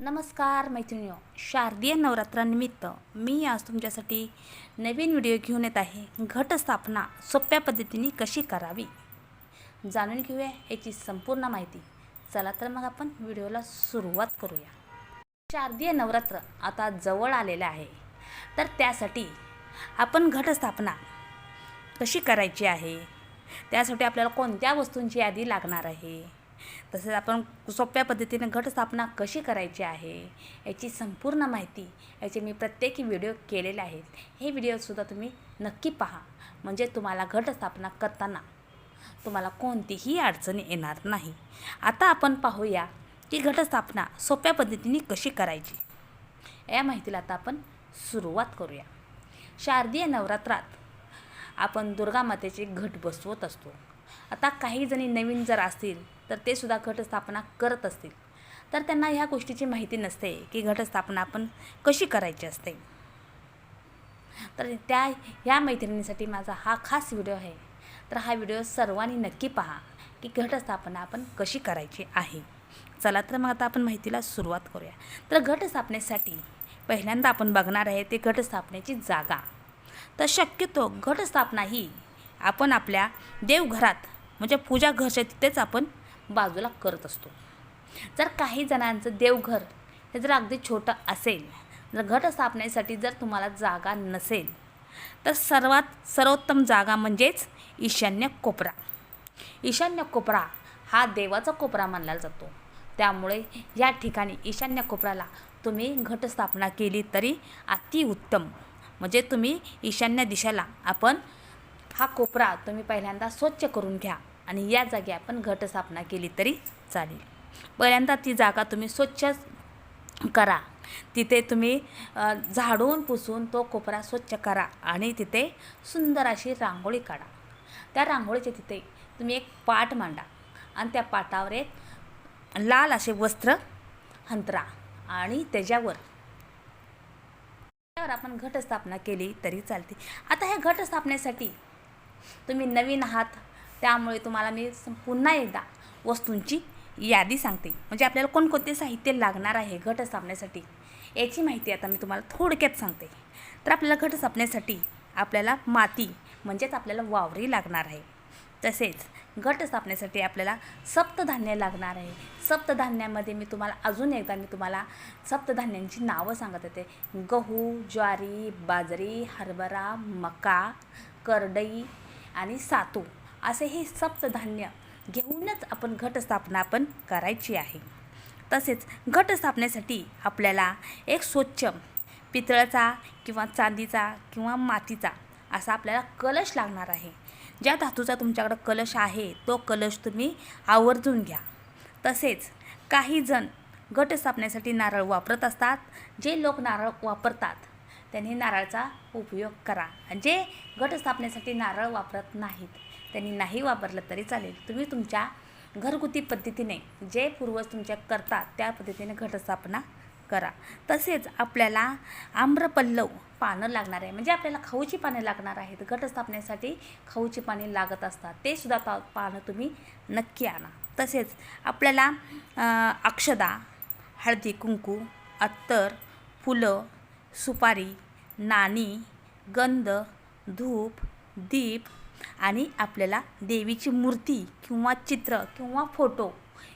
नमस्कार मैत्रिणी शारदीय नवरात्रानिमित्त मी आज तुमच्यासाठी नवीन व्हिडिओ घेऊन येत आहे. घटस्थापना सोप्या पद्धतीने कशी करावी? जाणून घेऊया याची संपूर्ण माहिती. चला तर मग आपण व्हिडिओला सुरुवात करूया. शारदीय नवरात्र आता जवळ आलेलं आहे. तर त्यासाठी आपण घटस्थापना कशी करायची आहे? त्यासाठी आपल्याला कोणत्या वस्तूंची यादी लागणार आहे? तसेच आपण सोप्या पद्धतीने घटस्थापना कशी करायची आहे याची संपूर्ण माहिती याचे मी प्रत्येकी व्हिडिओ केलेले आहेत. हे व्हिडिओसुद्धा तुम्ही नक्की पहा. म्हणजे तुम्हाला घटस्थापना करताना तुम्हाला कोणतीही अडचणी येणार नाही. आता आपण पाहूया की घटस्थापना सोप्या पद्धतीने कशी करायची. या माहितीला आता आपण सुरुवात करूया. शारदीय नवरात्रात आपण दुर्गा मातेचे घट बसवत असतो. आता काही जणी नवीन जर असतील तर ते सुद्धा घटस्थापना करत असतील. तर त्यांना ह्या गोष्टीची माहिती नसते की घटस्थापना आपण कशी करायची असते. तर त्या ह्या मैत्रिणीसाठी माझा हा खास व्हिडिओ आहे. तर हा व्हिडिओ सर्वांनी नक्की पहा की घटस्थापना आपण कशी करायची आहे. चला तर मग आता आपण माहितीला सुरुवात करूया. तर घटस्थापनेसाठी पहिल्यांदा आपण बघणार आहे ते घटस्थापनेची जागा. तर शक्यतो घटस्थापना ही आपण आपल्या देवघरात म्हणजे पूजा घरच्या तिथेच आपण बाजूला करत असतो. जर काही जणांचं देवघर हे जर अगदी छोटं असेल जर घट स्थापनेसाठी जर तुम्हाला जागा नसेल तर सर्वात सर्वोत्तम जागा म्हणजेच ईशान्य कोपरा. ईशान्य कोपरा हा देवाचा कोपरा मानला जातो. त्यामुळे या ठिकाणी ईशान्य कोपराला तुम्ही घटस्थापना केली तरी अतिउत्तम म्हणजे तुम्ही ईशान्य दिशेला आपण हा कोपरा तुम्ही पहिल्यांदा स्वच्छ करून घ्या. आणि या जागी आपण घटस्थापना केली तरी चालेल. पहिल्यांदा ती जागा तुम्ही स्वच्छ करा. तिथे तुम्ही झाडून पुसून तो कोपरा स्वच्छ करा आणि तिथे सुंदर अशी रांगोळी काढा. त्या रांगोळीच्या तिथे तुम्ही एक पाट मांडा आणि त्या पाटावर एक लाल असे वस्त्र हंतरा आणि त्याच्यावर त्यावर आपण घटस्थापना केली तरी चालते. आता ह्या घटस्थापनेसाठी तुम्ही नवीन आहात त्यामुळे तुम्हाला मी पुन्हा एकदा वस्तूंची यादी सांगते. म्हणजे आपल्याला कोणकोणते साहित्य लागणार आहे घट सापण्यासाठी याची माहिती आता मी तुम्हाला थोडक्यात सांगते. तर आपल्याला घट सापण्यासाठी आपल्याला माती म्हणजेच आपल्याला वावरी लागणार आहे. तसेच घट सापण्यासाठी आपल्याला सप्तधान्य लागणार आहे. सप्तधान्यामध्ये मी तुम्हाला अजून एकदा मी तुम्हाला सप्तधान्यांची नावं सांगत होते. गहू ज्वारी बाजरी हरभरा मका करडई आणि सातू. असे हे सप्तधान्य घेऊनच आपण घटस्थापना आपण करायची आहे. तसेच घटस्थापनेसाठी आपल्याला एक स्वच्छ पितळाचा किंवा चांदीचा किंवा मातीचा असा आपल्याला कलश लागणार आहे. ज्या धातूचा तुमच्याकडं कलश आहे तो कलश तुम्ही आवर्जून घ्या. तसेच काही जण स्थापण्यासाठी नारळ वापरत असतात. जे लोक नारळ वापरतात त्यांनी नारळाचा उपयोग करा. जे घटस्थापनेसाठी नारळ वापरत नाहीत त्यांनी नाही वापरलं तरी चालेल. तुम्ही तुमच्या घरगुती पद्धतीने जे पूर्वज तुमच्या करतात त्या पद्धतीने घटस्थापना करा. तसेच आपल्याला आम्रपल्लव पानं लागणार आहे. म्हणजे आपल्याला खाऊची पाने लागणार आहेत. घटस्थापनेसाठी खाऊची पाने लागत असतात. ते सुद्धा पा पानं तुम्ही नक्की आणा. तसेच आपल्याला अक्षदा हळदी कुंकू अत्तर फुलं सुपारी नाणी गंध धूप दीप आणि आपल्याला देवीची मूर्ती किंवा चित्र किंवा फोटो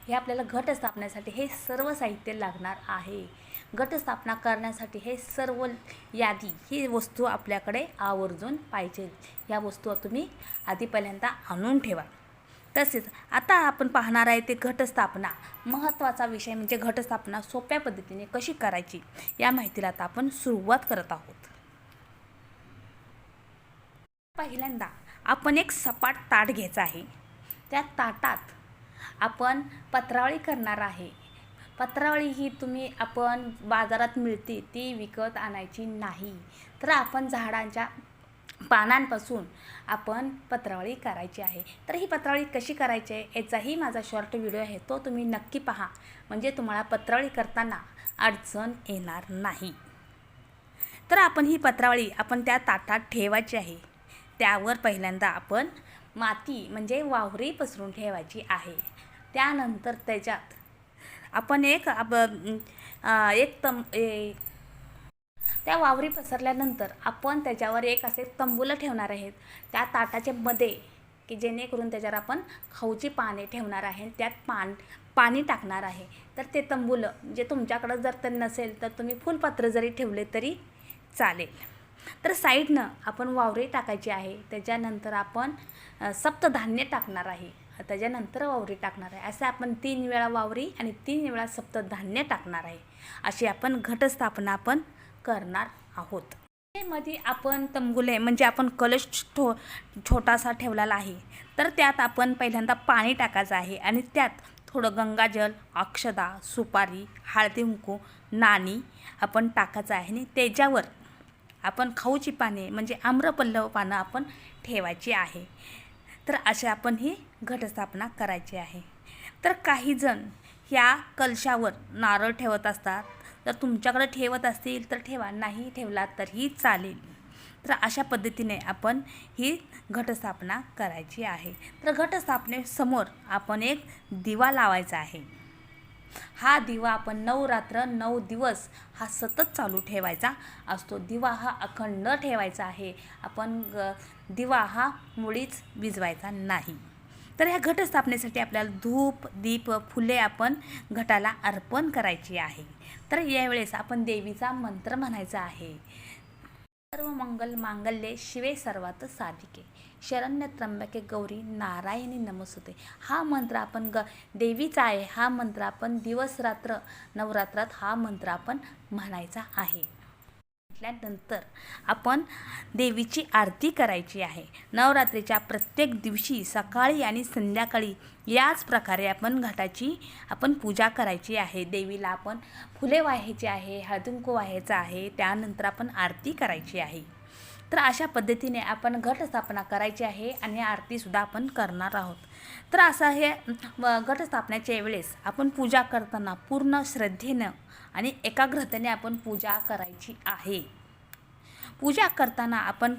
हे आपल्याला घटस्थापनेसाठी हे सर्व साहित्य लागणार आहे. घटस्थापना करण्यासाठी हे सर्व यादी ही वस्तू आपल्याकडे आवर्जून पाहिजे. या वस्तू तुम्ही आधी पहिल्यांदा आणून ठेवा. तसेच आता आपण पाहणार आहे ते घटस्थापना. महत्त्वाचा विषय म्हणजे घटस्थापना सोप्या पद्धतीने कशी करायची या माहितीला आता आपण सुरुवात करत आहोत. पहिल्यांदा आपण एक सपाट ताट घ्यायचं आहे. त्या ताटात आपण पत्रावळी करणार आहे. पत्रावळी ही तुम्ही आपण बाजारात मिळते ती विकत आणायची नाही. तर आपण झाडांच्या पानांपासून आपण पत्रावळी करायची आहे. तर ही पत्रावळी कशी करायची आहे याचाही माझा शॉर्ट व्हिडिओ आहे. तो तुम्ही नक्की पहा. म्हणजे तुम्हाला पत्रावळी करताना अडचण येणार नाही. तर आपण ही पत्रावळी आपण त्या ताटात ठेवायची आहे. त्यावर पहिल्यांदा आपण माती म्हणजे वावरी पसरून ठेवायची आहे. त्यानंतर त्याच्यात आपण एक अब एक तम ए त्या वावरी पसरल्यानंतर आपण त्याच्यावर एक असे तंबूलं ठेवणार आहेत. त्या ताटाच्या मध्ये की जेणेकरून त्याच्यावर आपण खाऊची पाने ठेवणार आहे. त्यात पान पाणी टाकणार आहे. तर ते तंबूलं जे तुमच्याकडं जर तर नसेल तर तुम्ही फुलपात्र जरी ठेवले तरी चालेल. तर साईडनं आपण वावरे टाकायची आहे. त्याच्यानंतर आपण सप्तधान्य टाकणार आहे. त्याच्यानंतर वावरी टाकणार आहे. असं आपण तीन वेळा वावरी आणि तीन वेळा सप्तधान्य टाकणार आहे. अशी आपण घटस्थापना आपण करणार आहोत. मध्ये आपण तंबुले म्हणजे आपण कलश ठो छोटासा ठेवलेला आहे. तर त्यात आपण पहिल्यांदा पाणी टाकायचं आहे आणि त्यात थोडं गंगाजल अक्षदा सुपारी हळदी कुंकू नाणी आपण टाकायचं आहे आणि त्याच्यावर आपण खाऊची पाने म्हणजे आम्रपल्लव पानं आपण ठेवायची आहे. तर अशी आपण ही घटस्थापना करायची आहे. तर काहीजण ह्या कलशावर नारळ ठेवत असतात. तर तुमच्याकडे ठेवत असतील तर ठेवा नाही ठेवला तरीही चालेल. तर अशा पद्धतीने आपण ही घटस्थापना करायची आहे. तर घटस्थापनेसमोर आपण एक दिवा लावायचा आहे. हा दिवा आपण नऊ रात्र नऊ दिवस हा सतत चालू ठेवायचा असतो. दिवा हा अखंड ठेवायचा आहे. आपण दिवा हा मुळीच विजवायचा नाही. तर ह्या घटस्थापनेसाठी आपल्याला धूप दीप फुले आपण घटाला अर्पण करायची आहे. तर यावेळेस आपण देवीचा मंत्र म्हणायचा आहे. सर्व मंगल मांगल्ये शिवे सर्वात साधिके. शरण्य त्र्यंबके गौरी नारायणी नमस्ते हा मंत्र आपण ग देवीचा आहे. हा मंत्र आपण दिवस रात्र नवरात्रात हा मंत्र आपण म्हणायचा आहे. घेतल्यानंतर आपण देवीची आरती करायची आहे. नवरात्रीच्या प्रत्येक दिवशी सकाळी आणि संध्याकाळी याच प्रकारे आपण घटाची आपण पूजा करायची आहे. देवीला आपण फुले वाहायची आहे हळदुंकू वाहायचं आहे त्यानंतर आपण आरती करायची आहे. तर अशा पद्धतीने आपण घटस्थापना करायची आहे आणि आरतीसुद्धा आपण करणार आहोत. तर असं हे व घटस्थापनेच्या वेळेस आपण पूजा करताना पूर्ण श्रद्धेनं आणि एकाग्रतेने आपण पूजा करायची आहे. पूजा करताना आपण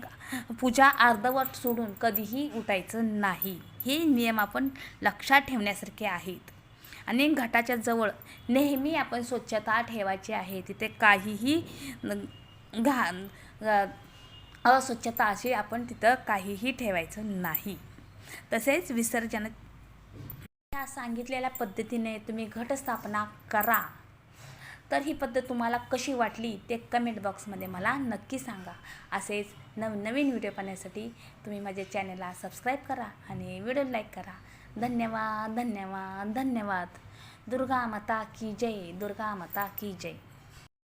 पूजा अर्धवट सोडून कधीही उठायचं नाही. हे नियम आपण लक्षात ठेवण्यासारखे आहेत. आणि घटाच्या जवळ नेहमी आपण स्वच्छता ठेवायची आहे. तिथे काहीही घाण अस्वच्छता अशी आपण तिथं काहीही ठेवायचं नाही. तसेच विसर्जन ह्या सांगितलेल्या पद्धतीने तुम्ही घटस्थापना करा. तर ही पद्धत तुम्हाला कशी वाटली ते कमेंट बॉक्समध्ये मला नक्की सांगा. असेच नवनवीन व्हिडिओ पाहण्यासाठी तुम्ही माझ्या चॅनलला सबस्क्राईब करा आणि व्हिडिओ लाईक करा. धन्यवाद धन्यवाद धन्यवाद. दुर्गा माता की जय दुर्गा माता की जय.